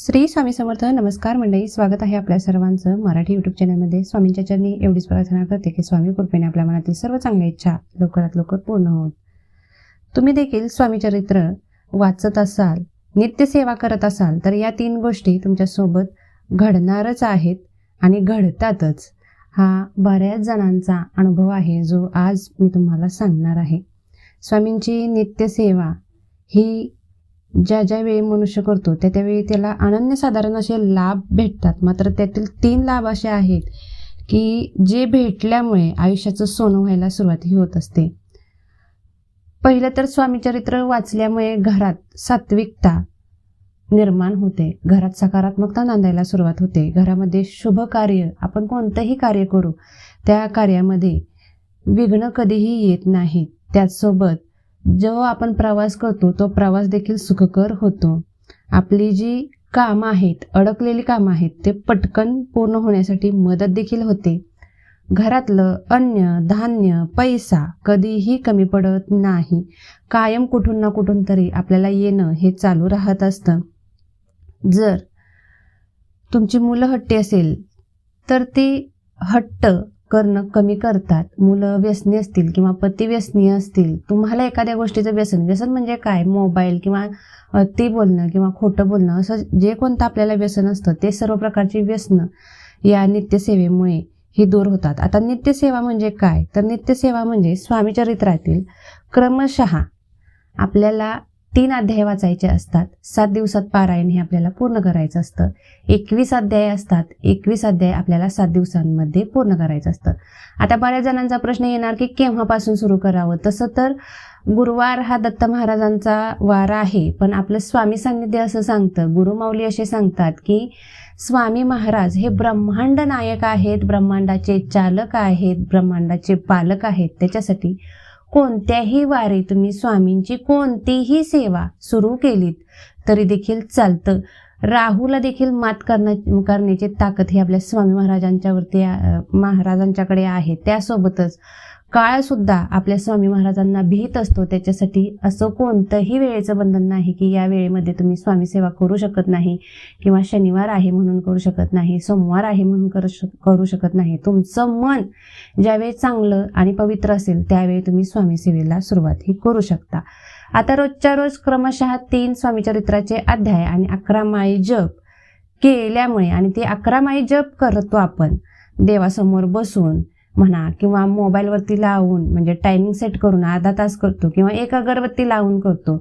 श्री स्वामी समर्थ नमस्कार मंडळी. स्वागत आहे आपल्या सर्वांचं मराठी युट्यूब चॅनलमध्ये स्वामींच्या चरणी एवढीच प्रार्थना करते की स्वामी कृपेने आपल्या मनातील सर्व चांगल्या इच्छा लवकरात लवकर पूर्ण होत. तुम्ही देखील स्वामी चरित्र वाचत असाल नित्यसेवा करत असाल तर या तीन गोष्टी तुमच्यासोबत घडणारच आहेत आणि घडतातच. हा बऱ्याच जणांचा अनुभव आहे जो आज मी तुम्हाला सांगणार आहे. स्वामींची नित्यसेवा ही ज्या ज्या वेळी मनुष्य करतो त्या त्यावेळी त्याला अनन्यसाधारण असे लाभ भेटतात. मात्र त्यातील तीन लाभ असे आहेत की जे भेटल्यामुळे आयुष्याचं सोनं व्हायला सुरुवातही होत असते. पहिलं तर स्वामीचरित्र वाचल्यामुळे घरात सात्विकता निर्माण होते. घरात सकारात्मकता नांदायला सुरुवात होते. घरामध्ये शुभ कार्य आपण कोणतंही कार्य करू त्या कार्यामध्ये विघ्न कधीही येत नाही. त्याचसोबत जो आपण प्रवास करतो तो प्रवास देखील सुखकर होतो. आपली जी कामं आहेत अडकलेली कामं आहेत ते पटकन पूर्ण होण्यासाठी मदत देखील होते. घरातलं अन्न धान्य पैसा कधीही कमी पडत नाही. कायम कुठून ना कुठून तरी आपल्याला येणं हे चालू राहत असतं. जर तुमची मुलं हट्टी असेल तर ती हट्ट करणं कमी करतात. मुलं व्यसनी असतील किंवा पती व्यसनी असतील तुम्हाला एखाद्या गोष्टीचं व्यसन व्यसन म्हणजे काय? मोबाईल किंवा अति बोलणं किंवा खोटं बोलणं असं जे कोणतं आपल्याला व्यसन असतं ते सर्व प्रकारची व्यसनं या नित्यसेवेमुळे ही दूर होतात. आता नित्यसेवा म्हणजे काय? तर नित्यसेवा म्हणजे स्वामीचरित्रातील क्रमशः आपल्याला तीन अध्याय वाचायचे असतात. सात दिवसात पारायण हे आपल्याला पूर्ण करायचं असतं. एकवीस अध्याय असतात. एकवीस अध्याय आपल्याला सात दिवसांमध्ये पूर्ण करायचं असतं. आता बऱ्याच जणांचा प्रश्न येणार की केव्हापासून सुरू करावं? तसं तर गुरुवार हा दत्त महाराजांचा वार आहे पण आपलं स्वामी सान्निध्य असं सांगतं. गुरुमाऊली असे सांगतात की स्वामी महाराज हे ब्रह्मांड नायक आहेत ब्रह्मांडाचे चालक आहेत ब्रह्मांडाचे पालक आहेत. त्याच्यासाठी कोणत्याही वारी तुम्ही स्वामींची कोणतीही सेवा सुरू केलीत तरी देखील चालतं. राहूला देखील मात करण्या करण्याची ताकद ही आपल्या स्वामी महाराजांच्यावरती महाराजांच्याकडे आहे. त्यासोबतच काळसुद्धा आपल्या स्वामी महाराजांना भीत असतो त्याच्यासाठी असं कोणतंही वेळेचं बंधन नाही की या वेळेमध्ये तुम्ही स्वामी सेवा करू शकत नाही किंवा शनिवार आहे म्हणून करू शकत नाही सोमवार आहे म्हणून करू शक करू शकत नाही. तुमचं मन ज्यावेळी चांगलं आणि पवित्र असेल त्यावेळी तुम्ही स्वामी सेवेला सुरुवात ही करू शकता. आता रोजच्या रोज क्रमशः तीन स्वामीचरित्राचे अध्याय आणि अकरा माळी जप केल्यामुळे आणि ते अकरा माळी जप करतो आपण देवासमोर बसून म्हणा किंवा मोबाईलवरती लावून म्हणजे टायमिंग सेट करून अर्धा तास करतो किंवा एक अगरबत्ती लावून करतो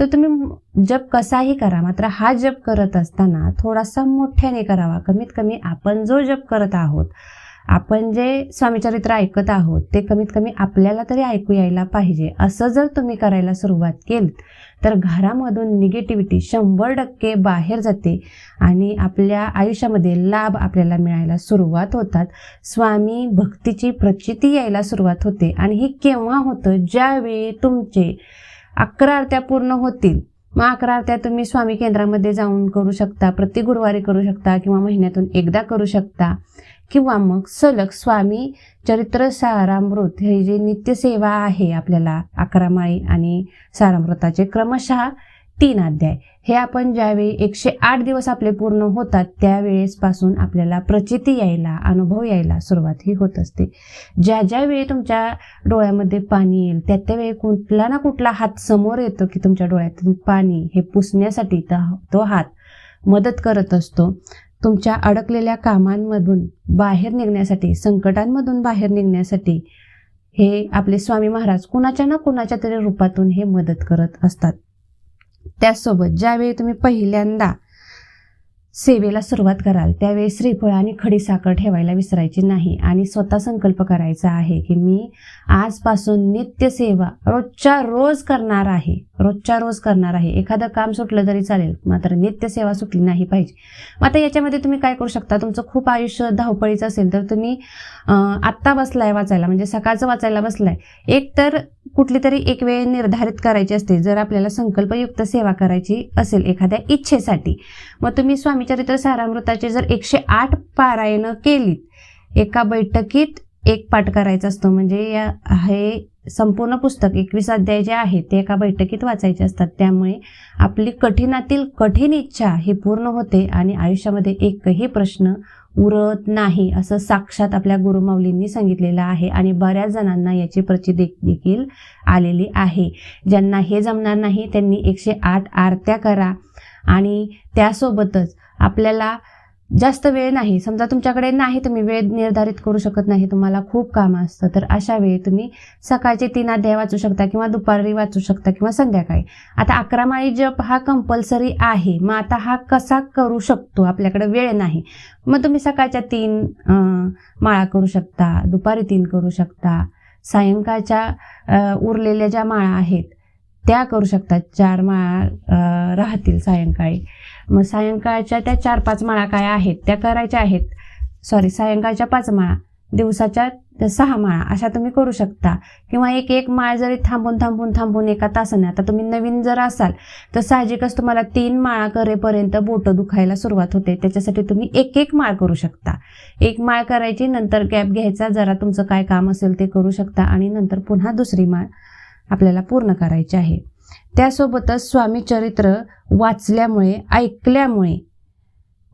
तर तुम्ही जप कसाही करा मात्र हा जप करत असताना थोडासा मोठ्याने करावा. कमीत कमी आपण जो जप करत आहोत आपण जे स्वामीचरित्र ऐकत आहोत ते कमीत कमी आपल्याला तरी ऐकू यायला पाहिजे. असं जर तुम्ही करायला सुरुवात केली तर घरामधून निगेटिव्हिटी शंभर टक्के बाहेर जाते आणि आपल्या आयुष्यामध्ये लाभ आपल्याला मिळायला सुरुवात होतात. स्वामी भक्तीची प्रचिती यायला सुरुवात होते आणि हे केव्हा होतं? ज्यावेळी तुमचे अकरा आरत्या पूर्ण होतील. मग अकरा आरत्या तुम्ही स्वामी केंद्रामध्ये जाऊन करू शकता प्रति गुरुवारी करू शकता किंवा महिन्यातून एकदा करू शकता. किंवा मग सलग स्वामी चरित्र सारामृत हे जे नित्यसेवा आहे आपल्याला अकरा माळी आणि सारामृताचे क्रमशः तीन अध्याय. हे आपण ज्यावेळी एकशे आठ दिवस आपले पूर्ण होतात त्यावेळेसपासून आपल्याला प्रचिती यायला अनुभव यायला सुरुवात ही होत असते. ज्या ज्या वेळी तुमच्या डोळ्यामध्ये पाणी येईल त्या त्यावेळी कुठला ना कुठला हात समोर येतो की तुमच्या डोळ्यातील पाणी हे पुसण्यासाठी तो हात मदत करत असतो. तुमच्या अडकलेल्या कामांमधून बाहेर निघण्यासाठी संकटांमधून बाहेर निघण्यासाठी हे आपले स्वामी महाराज कुणाच्या ना कुणाच्या तरी रूपातून हे मदत करत असतात. त्याचसोबत ज्यावेळी तुम्ही पहिल्यांदा सेवेला सुरुवात कराल त्यावेळी श्रीफळ आणि खडीसाखर ठेवायला विसरायची नाही. आणि स्वतः संकल्प करायचा आहे की मी आजपासून नित्यसेवा रोजच्या रोज करणार आहे. रोजच्या रोज करणार आहे. एखादं काम सुटलं तरी चालेल मात्र नित्यसेवा सुटली नाही पाहिजे. मग आता याच्यामध्ये तुम्ही काय करू शकता? तुमचं खूप आयुष्य धावपळीचं असेल तर तुम्ही आत्ता बसलाय वाचायला म्हणजे सकाळचं वाचायला बसलाय. एक तर कुठली तरी एक वेळ निर्धारित करायची असते. जर आपल्याला संकल्पयुक्त सेवा करायची असेल एखाद्या इच्छेसाठी मग तुम्ही स्वामीचरित्र सारामृताचे जर एकशे आठ पारायणं केलीत एका बैठकीत एक पाठ करायचा असतो. म्हणजे या हे संपूर्ण पुस्तक एकवीस अध्याय जे आहे ते एका बैठकीत वाचायचे असतात. त्यामुळे आपली कठीणातील कठीण इच्छा ही पूर्ण होते आणि आयुष्यामध्ये एकही प्रश्न उरत नाही असं साक्षात आपल्या गुरुमाऊलींनी सांगितलेलं आहे आणि बऱ्याच जणांना याची प्रचिती दे- देखील आलेली आहे. ज्यांना हे जमणार नाही त्यांनी एकशे आठ आरत्या करा आणि त्यासोबतच आपल्याला जास्त वेळ नाही. समजा तुमच्याकडे नाही तुम्ही वेळ निर्धारित करू शकत नाही. तुम्हाला खूप काम असतं. तर अशा वेळी तुम्ही सकाळचे तीन अध्याय वाचू शकता किंवा दुपारी वाचू शकता किंवा संध्याकाळी. आता अकरा माळी जप हा कंपल्सरी आहे. मग आता हा कसा करू शकतो? आपल्याकडे वेळ नाही. मग तुम्ही सकाळच्या तीन माळा करू शकता. दुपारी तीन करू शकता. सायंकाळच्या उरलेल्या ज्या माळा आहेत त्या करू शकतात. चार माळा राहतील सायंकाळी. मग सायंकाळच्या त्या चार पाच माळा काय आहेत? त्या करायच्या आहेत. सॉरी सायंकाळच्या पाच माळा. दिवसाच्या सहा माळा. अशा तुम्ही करू शकता. किंवा एक एक माळ जरी थांबून थांबून थांबून एका तासाने. आता तुम्ही नवीन जर असाल तर साहजिकच तुम्हाला तीन माळा करेपर्यंत बोटं दुखायला सुरुवात होते. त्याच्यासाठी तुम्ही एक एक माळ करू शकता. एक माळ करायची नंतर गॅप घ्यायचा. जरा तुमचं काय काम असेल ते करू शकता. आणि नंतर पुन्हा दुसरी माळ आपल्याला पूर्ण करायचे आहे. त्यासोबतच स्वामी चरित्र वाचल्यामुळे ऐकल्यामुळे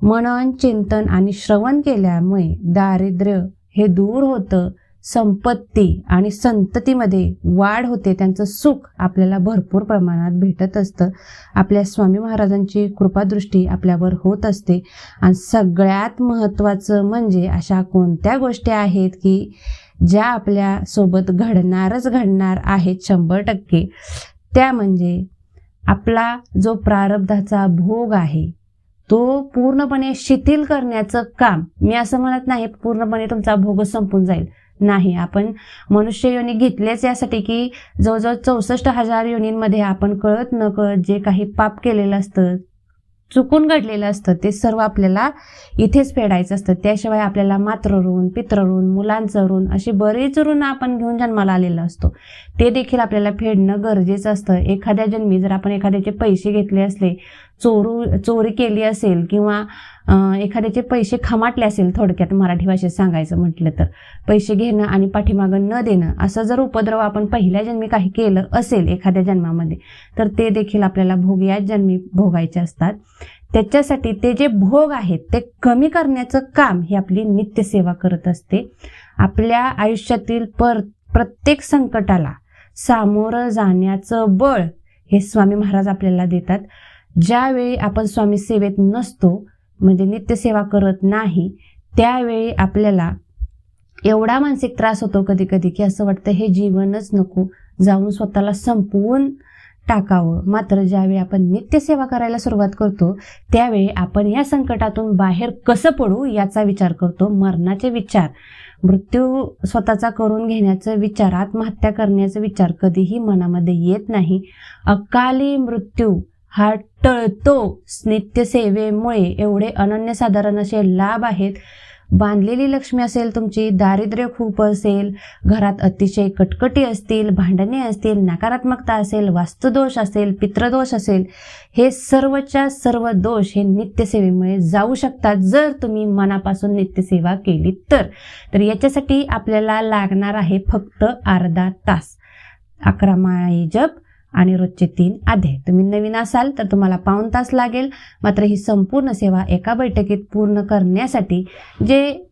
मनन चिंतन आणि श्रवण केल्यामुळे दारिद्र्य हे दूर होतं. संपत्ती आणि संततीमध्ये वाढ होते त्यांचं सुख आपल्याला भरपूर प्रमाणात भेटत असतं. आपल्या स्वामी महाराजांची कृपादृष्टी आपल्यावर होत असते. आणि सगळ्यात महत्त्वाचं म्हणजे अशा कोणत्या गोष्टी आहेत की ज्या आपल्यासोबत घडणारच घडणार आहेत शंभर टक्के. त्या म्हणजे आपला जो प्रारब्धाचा भोग आहे तो पूर्णपणे शिथिल करण्याचं काम. मी असं म्हणत नाही पूर्णपणे तुमचा भोग संपून जाईल. नाही. आपण मनुष्य योनी घेतलेच यासाठी की जवळजवळ चौसष्ट हजार योनींमध्ये आपण कळत न कळत जे काही पाप केलेलं असतं चुकून घडलेलं असतं ते सर्व आपल्याला इथेच फेडायचं असतं. त्याशिवाय आपल्याला मात्र ऋण पित्र ऋण मुलांचं ऋण अशी बरीच ऋण आपण घेऊन जन्माला आलेलो असतो. ते देखील आपल्याला फेडणं गरजेचं असतं. एखाद्या जन्मी जर आपण एखाद्याचे पैसे घेतले असले चोरू चोरी केली असेल किंवा एखाद्याचे पैसे खमाटले असेल थोडक्यात मराठी भाषेत सांगायचं म्हटलं तर पैसे घेणं आणि पाठीमागं न देणं असं जर उपद्रव आपण पहिल्या जन्मी काही केलं असेल एखाद्या जन्मामध्ये तर ते देखील आपल्याला भोग याच जन्मी भोगायचे असतात. त्याच्यासाठी ते जे भोग आहेत ते कमी करण्याचं काम ही आपली नित्यसेवा करत असते. आपल्या आयुष्यातील पर प्रत्येक संकटाला सामोरं जाण्याचं बळ हे स्वामी महाराज आपल्याला देतात. ज्यावेळी आपण स्वामी सेवेत नसतो म्हणजे नित्यसेवा करत नाही त्यावेळी आपल्याला एवढा मानसिक त्रास होतो कधी कधी की असं वाटतं हे जीवनच नको जाऊन स्वतःला संपवून टाकावं. मात्र ज्यावेळी आपण नित्यसेवा करायला सुरुवात करतो त्यावेळी आपण या संकटातून बाहेर कसं पडू याचा विचार करतो. मरणाचे विचार मृत्यू स्वतःचा करून घेण्याचा विचार आत्महत्या करण्याचा विचार कधीही मनामध्ये येत नाही. अकाली मृत्यू हा टळतो नित्यसेवेमुळे एवढे अनन्यसाधारण असे लाभ आहेत. बांधलेली लक्ष्मी असेल तुमची दारिद्र्य खूप असेल घरात अतिशय कटकटी असतील भांडणे असतील नकारात्मकता असेल वास्तुदोष असेल पित्रदोष असेल हे सर्वच्या सर्व दोष हे नित्यसेवेमुळे जाऊ शकतात. जर तुम्ही मनापासून नित्यसेवा केली तर. तर याच्यासाठी आपल्याला लागणार आहे फक्त अर्धा तास. अकरा माळे जप आणि रोजचे तीन अध्याय तुम्ही नवीन असाल तर तुम्हाला पाऊण तास लागेल. मात्र ही संपूर्ण सेवा एका बैठकीत पूर्ण करण्यासाठी जे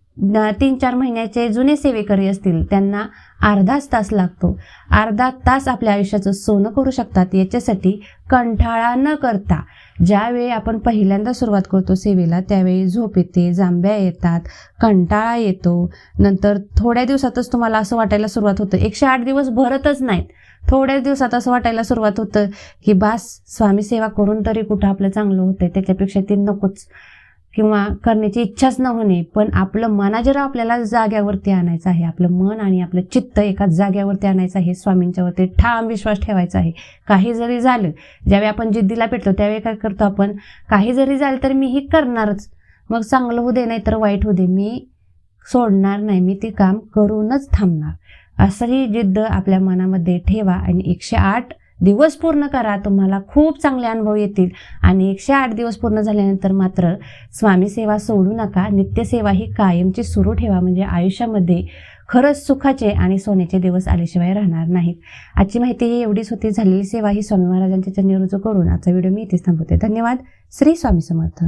तीन चार महिन्याचे जुने सेवेकरी असतील त्यांना अर्धाच तास लागतो. अर्धा तास आपल्या आयुष्याचं सोनं करू शकतात याच्यासाठी कंठाळा न करता. ज्यावेळी आपण पहिल्यांदा सुरुवात करतो सेवेला त्यावेळी झोप येते जांभ्या येतात कंटाळा येतो. नंतर थोड्या दिवसातच तुम्हाला असं वाटायला सुरुवात होतं. एकशे आठ दिवस भरतच नाहीत. थोड्याच दिवसात असं वाटायला सुरुवात होतं की बास स्वामी सेवा करून तरी कुठं आपलं चांगलं होतंय त्याच्यापेक्षा ते नकोच. किंवा करण्याची इच्छाच न होणे पण आपलं मनाजरा आपल्याला जाग्यावरती आणायचं आहे आपलं मन आणि आपलं चित्त एका जाग्यावरती आणायचं आहे स्वामींच्यावरती ठाम विश्वास ठेवायचा आहे. काही जरी झालं ज्यावेळी आपण जिद्दीला पेटतो त्यावेळी काय करतो आपण? काही जरी झालं तर मी ही करणारच. मग चांगलं होऊ दे नाही तर वाईट होऊ दे. मी सोडणार नाही. मी ते काम करूनच थांबणार. असंही जिद्द आपल्या मनामध्ये ठेवा आणि एकशे आठ दिवस पूर्ण करा तुम्हाला खूप चांगले अनुभव येतील. आणि एकशे आठ दिवस पूर्ण झाल्यानंतर मात्र स्वामी सेवा सोडू नका. नित्यसेवा ही कायमची सुरू ठेवा. म्हणजे आयुष्यामध्ये खरंच सुखाचे आणि सोन्याचे दिवस आल्याशिवाय राहणार नाहीत. आजची माहिती ही एवढीच होती. झालेली सेवा ही स्वामी महाराजांच्या चरणी रुजू करून आजचा व्हिडिओ मी इथेच थांबवते. धन्यवाद. श्री स्वामी समर्थ.